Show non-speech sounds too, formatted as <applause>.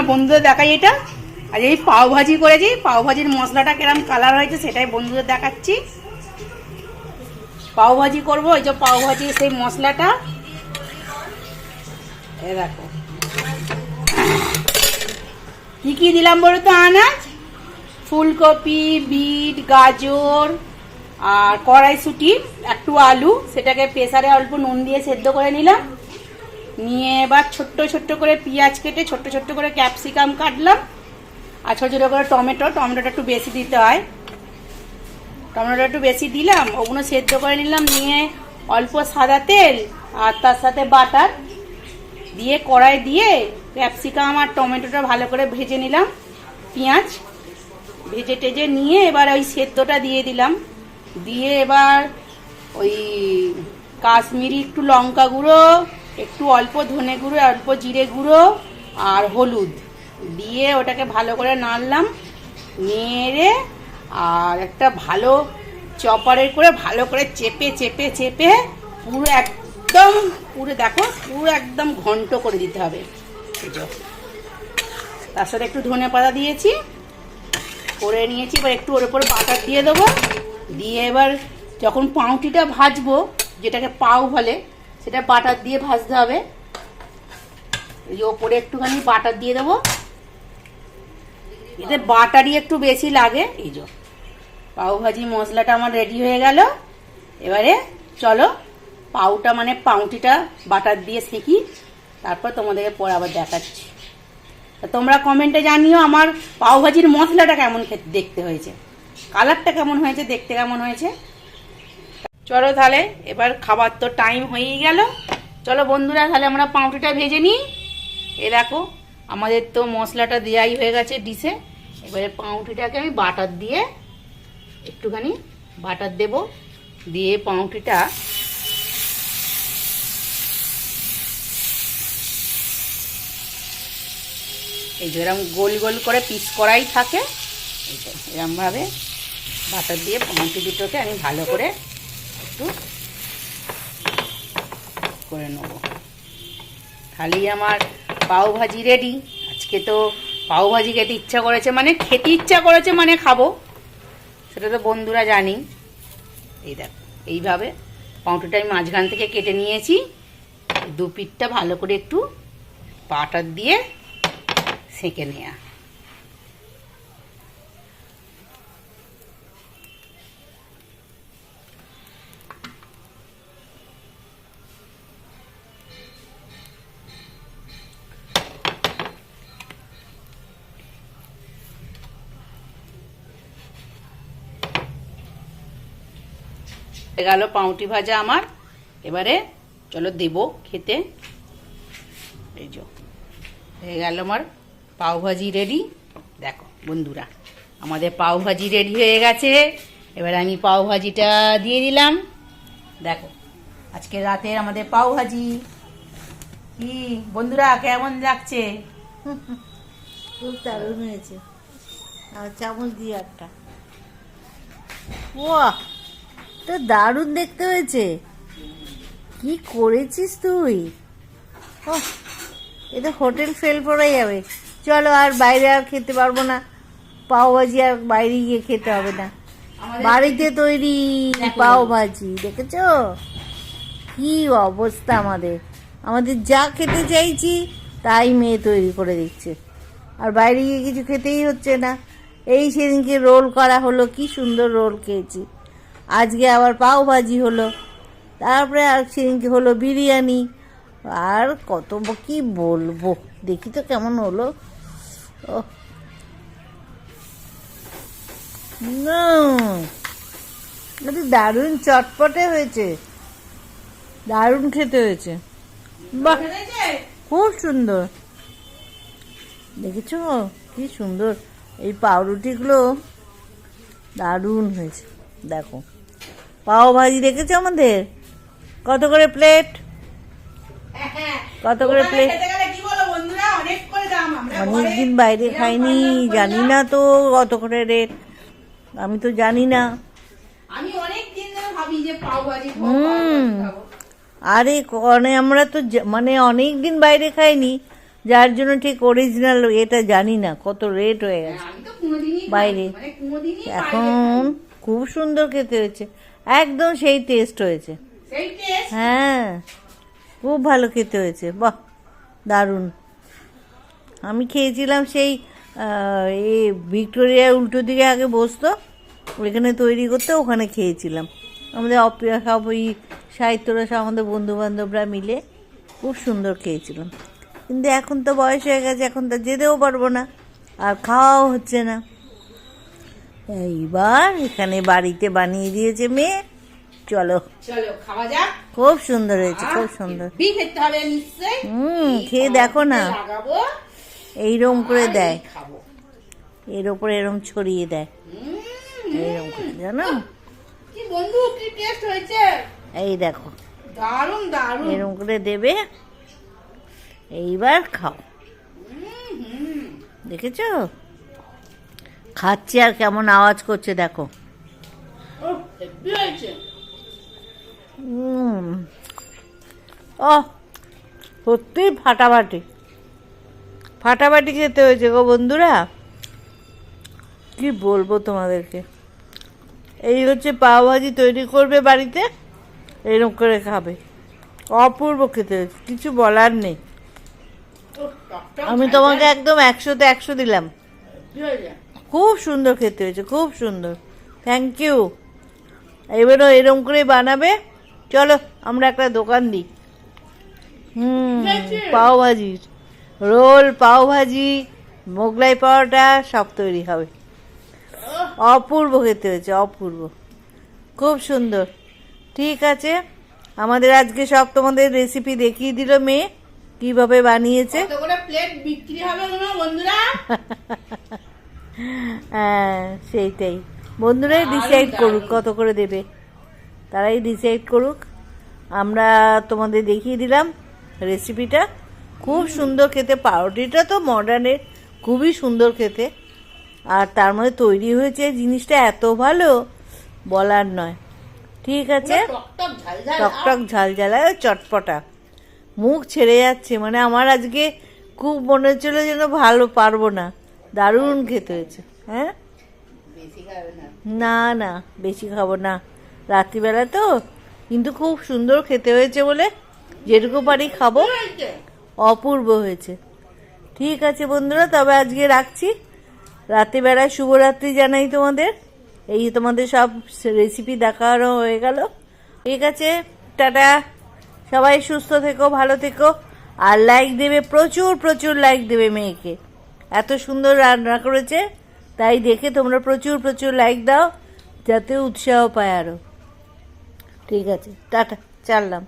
না বন্ধুদের দেখাই এটা? আর এই পাও ভাজি করেছি। পাও ভাজির মশলাটা কিরম কালার হয়েছে সেটাই বন্ধুদের দেখাচ্ছি। পাও ভাজি করব, ওই যে পাও ভাজি, সেই মশলাটা। এ দেখো। কি কি দিলাম বলো তো আনাজ ফুলকপি, বিট, গাজর, আর কড়াইশুটি, একটু আলু। সেটাকে প্রেসারে অল্প নুন দিয়ে সেদ্ধ করে নিলাম। নিয়ে এবার ছোট্ট ছোট্ট করে পেঁয়াজ কেটে ছোট্ট ছোট্ট করে ক্যাপসিকাম কাটলাম। আর ছোটো ছোটো করে টমেটো, টমেটোটা একটু বেশি দিতে হয়। টমেটোটা একটু বেশি দিলাম, ওগুলো সেদ্ধ করে নিলাম, নিয়ে অল্প সাদা তেল আর তার সাথে বাটার দিয়ে কড়াই দিয়ে ক্যাপসিকাম আর টমেটোটা ভালো করে ভেজে নিলাম। পেঁয়াজ ভেজে টেজে নিয়ে এবার ওই সেদ্ধটা দিয়ে দিলাম। দিয়ে এবার ওই কাশ্মীরি একটু লঙ্কা গুঁড়ো একটু অল্প ধনে গুঁড়ো, অল্প জিরে গুঁড়ো আর হলুদ দিয়ে ওটাকে ভালো করে নাড়লাম, নেড়ে আর একটা ভালো চপারের করে ভালো করে চেপে চেপে চেপে পুরো একদম, পুরো দেখো, পুরো একদম ঘন্ট করে দিতে হবে। তার সাথে একটু ধনে পাতা দিয়েছি, করে নিয়েছি, এবার একটু ওর উপর বাটার দিয়ে দেবো। দিয়ে এবার যখন পাউটিটা ভাজবো, যেটাকে পাউ বলে সেটা বাটার দিয়ে ভাজতে হবে। এই ওপরে একটুখানি বাটার দিয়ে দেবো। এতে বাটারই একটু বেশি লাগে। এই যে পাউ ভাজি মশলাটা আমার রেডি হয়ে গেল। এবারে চলো পাউটা মানে পাউটিটা বাটার দিয়ে সেঁকি, তারপর তোমাদেরকে পরে আবার দেখাচ্ছি। তোমরা কমেন্টে জানিও আমার পাও ভাজির মশলাটা কেমন খেতে দেখতে হয়েছে। কালারটা কেমন হয়েছে, দেখতে কেমন হয়েছে? চলো তাহলে, এবার খাবার তো টাইম হয়েই গেল। চলো বন্ধুরা, তাহলে আমরা পাউরুটিটা ভেজে নিই। এ দেখো, আমাদের তো মশলাটা দেওয়াই হয়ে গেছে ডিশে এবারে পাউরুটিটাকে আমি বাটার দিয়ে একটুখানি বাটার দেব। দিয়ে পাউরুটিটা এই যে এরকম গোল গোল করে পিস করাই থাকে। এরকমভাবে বাটার দিয়ে পাউরুটি দুটোকে আমি ভালো করে একটু করে নেব। খালি আমার পাও ভাজি রেডি আজকে তো পাও ভাজি খেতে ইচ্ছা করেছে মানে খেতে ইচ্ছা করেছে মানে খাব। সেটা তো বন্ধুরা জানি। এই দেখ, এইভাবে পাউরুটিটা আমি মাঝখান থেকে কেটে নিয়েছি। দু পিঠটা ভালো করে একটু বাটার দিয়ে সেঁকে নেওয়া হয়ে গেল পাউটি ভাজা আমার। এবারে চলো দেব খেতে। এই যে হয়ে গেল আমার পাও ভাজি রেডি দেখো বন্ধুরা আমাদের পাও ভাজি রেডি হয়ে গেছে। এবার আমি পাও ভাজিটা দিয়ে দিলাম। দেখো আজকে রাতের আমাদের পাও ভাজি। কি বন্ধুরা কেমন লাগছে? খুব দারুণ হয়েছে। আর চামচ দিয়ে একটা। ও তো দারুণ দেখতে হয়েছে। কি করেছিস তুই? ও এটা হোটেল ফেল পড়ে যাবে। চলো আর বাইরে আর খেতে পারব না। পাও ভাজি আর বাইরে গিয়ে খেতে হবে না। বাড়িতে তৈরি দেখো। পাও ভাজি দেখেছ? কি অবস্থা আমাদের। আমাদের যা খেতে চাইছি তাই মেয়ে তৈরি করে দিচ্ছে। আর বাইরে গিয়ে কিছু খেতেই হচ্ছে না। এই সেদিনকে রোল করা হলো কি সুন্দর রোল খেয়েছি। আজকে আবার পাও ভাজি হলো। তারপরে আর সেদিনকে হলো বিরিয়ানি। আর কত কি বলব? দেখি তো কেমন হলো। ও দারুণ চটপটে হয়েছে। দারুণ খেতে হয়েছে। বাহ। খুব সুন্দর। দেখেছ? কি সুন্দর। এই পাউরুটিগুলো দারুণ হয়েছে। দেখো। পাও ভাজি দেখেছ আমাদের? কত করে প্লেট কত করে প্লেট অনেক অনেকদিন বাইরে খাইনি জানি না তো কত করে রেট আমি তো জানি না। আমি অনেক দিন ধরে ভাবি যে পাও ভাজি হুম। পাও ভাজি খাব। আরে মানে আমরা তো মানে অনেক দিন বাইরে খাইনি যার জন্য ঠিক অরিজিনাল এটা জানি না কত রেট হয়ে গেছে। বাইরে। খাইনি, মানে কোনোদিনই এখন খুব সুন্দর খেতে হয়েছে। একদম সেই টেস্ট হয়েছে। হ্যাঁ খুব ভালো খেতে হয়েছে। বাহ দারুণ। আমি খেয়েছিলাম সেই এ ভিক্টোরিয়া উল্টো দিকে আগে বসতো ওইখানে তৈরি করতে ওখানে খেয়েছিলাম। আমাদের অপ্রিয়া সব ওই সাহিত্যরা সব আমাদের বন্ধু বান্ধবরা মিলে খুব সুন্দর খেয়েছিলাম। কিন্তু এখন তো বয়স হয়ে গেছে এখন তো যেতেও পারব না আর খাওয়াও হচ্ছে না। এইবার এখানে বাড়িতে বানিয়ে দিয়েছে মেয়ে। চলো। চলো খাওয়া যাক। খুব সুন্দর হয়েছে খুব সুন্দর। বি খেতে হবে নিশ্চয়ই? হুম খেয়ে দেখো না। লাগাবো? এইরকম করে দেয়। এর ওপরে এরম ছড়িয়ে দেয়। হুম, এইরকম করে জানো? কি বন্ধু কি টেস্ট হয়েছে? এই দেখো। দারুণ দারুণ। এরম করে দেবে। এইবার খাও। হুম, হুম। দেখেছ? খাচ্ছে আর কেমন আওয়াজ করছে, দেখো। ও, সত্যি ফাটাফাটি। ফাটাফাটি খেতে হয়েছে গো বন্ধুরা। কি বলব তোমাদেরকে? এই হচ্ছে পাও ভাজি তৈরি করবে বাড়িতে, এরকম করে খাবে। অপূর্ব খেতে কিছু বলার নেই। আমি তোমাকে একদম একশোতে একশো দিলাম। খুব সুন্দর খেতে হয়েছে খুব সুন্দর। থ্যাংক ইউ এবারও এরম করে বানাবে। চলো আমরা একটা দোকান দিই। হুম ঠিক পাও ভাজি রোল পাও ভাজি মোগলাই পাওয়াটা সব তৈরি হবে। অপূর্ব খেতে হয়েছে অপূর্ব। খুব সুন্দর। ঠিক আছে আমাদের আজকে সব তোমাদের রেসিপি দেখিয়ে দিল মেয়ে। কীভাবে বানিয়েছে? প্লেট বিক্রি হবে বন্ধুরা। <laughs> হ্যাঁ সেইটাই। বন্ধুরাই ডিসাইড করুক কত করে দেবে। তারাই ডিসাইড করুক। আমরা তোমাদের দেখিয়ে দিলাম রেসিপিটা খুব সুন্দর খেতে। পাউরুটিটা তো মডার্নের খুবই সুন্দর খেতে। আর তার মধ্যে তৈরি হয়েছে জিনিসটা এত ভালো বলার নয়। ঠিক আছে? টক টক ঝাল ঝাল টকটক ঝাল ঝালায় চটপটা। মুখ ছেড়ে যাচ্ছে। মানে আমার আজকে খুব মনে হচ্ছিল যেন ভালো পারব না। দারুণ খেতে হয়েছে হ্যাঁ? না। না বেশি খাব না। রাত্রিবেলা তো কিন্তু খুব সুন্দর খেতে হয়েছে বলে যেটুকু পারি খাব। অপূর্ব হয়েছে। ঠিক আছে বন্ধুরা তবে আজকে রাখছি। রাত্রিবেলায় শুভরাত্রি জানাই তোমাদের। এই তোমাদের সব রেসিপি দেখানো হয়ে গেল। ঠিক আছে টাটা। সবাই সুস্থ থেকো ভালো থেকো। আর লাইক দেবে প্রচুর প্রচুর লাইক দেবে মেয়েকে। এত সুন্দর রান্না করেছে, তাই দেখে তোমরা প্রচুর প্রচুর লাইক দাও, যাতে উৎসাহ পায় আরও ঠিক আছে, টাটা, চাললাম।